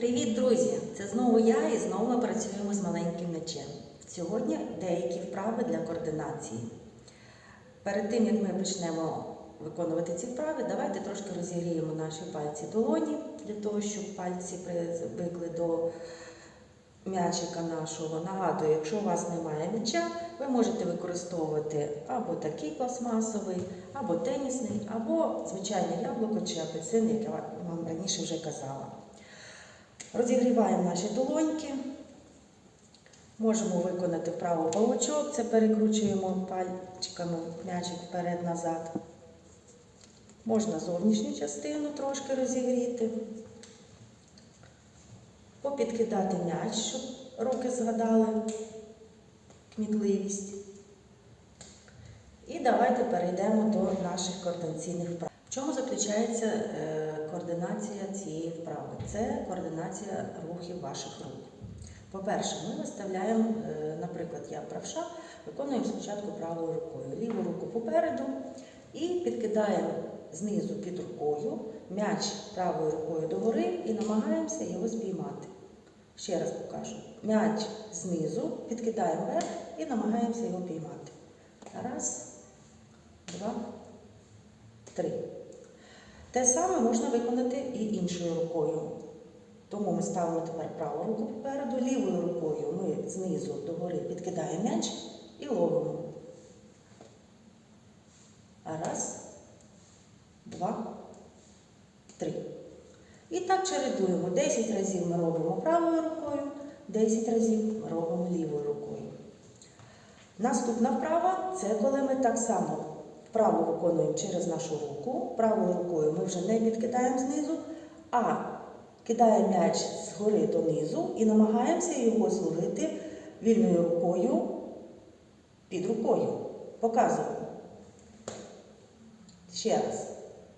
Привіт, друзі! Це знову я і знову працюємо з маленьким м'ячем. Сьогодні деякі вправи для координації. Перед тим як ми почнемо виконувати ці вправи, давайте трошки розігріємо наші пальці долоні для того, щоб пальці привикли до м'ячика нашого. Нагадую, якщо у вас немає м'яча, ви можете використовувати або такий пластмасовий, або тенісний, або звичайне яблуко чи апельсин, як я вам раніше вже казала. Розігріваємо наші долоньки. Можемо виконати вправо павучок, це перекручуємо пальчиками м'ячик вперед-назад. Можна зовнішню частину трошки розігріти, попідкидати м'яч, щоб руки згадали кмітливість. І давайте перейдемо до наших координаційних вправ. В чому заключається е, координація цієї вправи? Це координація рухів ваших рук. По-перше, ми виставляємо, е, наприклад, я правша, виконуємо спочатку правою рукою, ліву руку попереду і підкидаємо знизу під рукою м'яч правою рукою догори і намагаємося його спіймати. Ще раз покажу. М'яч знизу підкидаємо вверх і намагаємося його піймати. Раз, два, три. Те саме можна виконати і іншою рукою. Тому ми ставимо тепер праву руку попереду, лівою рукою ми знизу догори підкидаємо м'яч і ловимо. Раз, два, три. І так чередуємо. 10 разів ми робимо правою рукою, 10 разів ми робимо лівою рукою. Наступна вправа це коли ми так само вправу виконуємо через нашу руку. Правою рукою ми вже не підкидаємо знизу, а кидаємо м'яч згори донизу і намагаємося його зловити вільною рукою під рукою. Показуємо. Ще раз.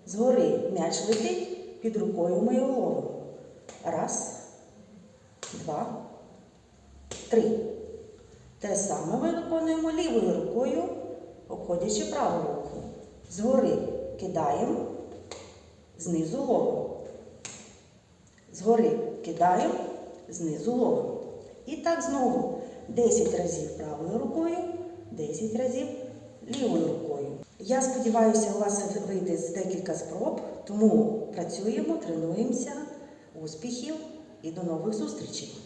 Згори м'яч летить, під рукою ми його ловимо. Раз, два, три. Те саме ми виконуємо лівою рукою, обходячи праву руку. Згори кидаємо, знизу ловимо. Згори кидаємо, знизу ловимо. І так знову 10 разів правою рукою, 10 разів лівою рукою. Я сподіваюся, у вас вийде з декілька спроб, тому працюємо, тренуємося, успіхів і до нових зустрічей!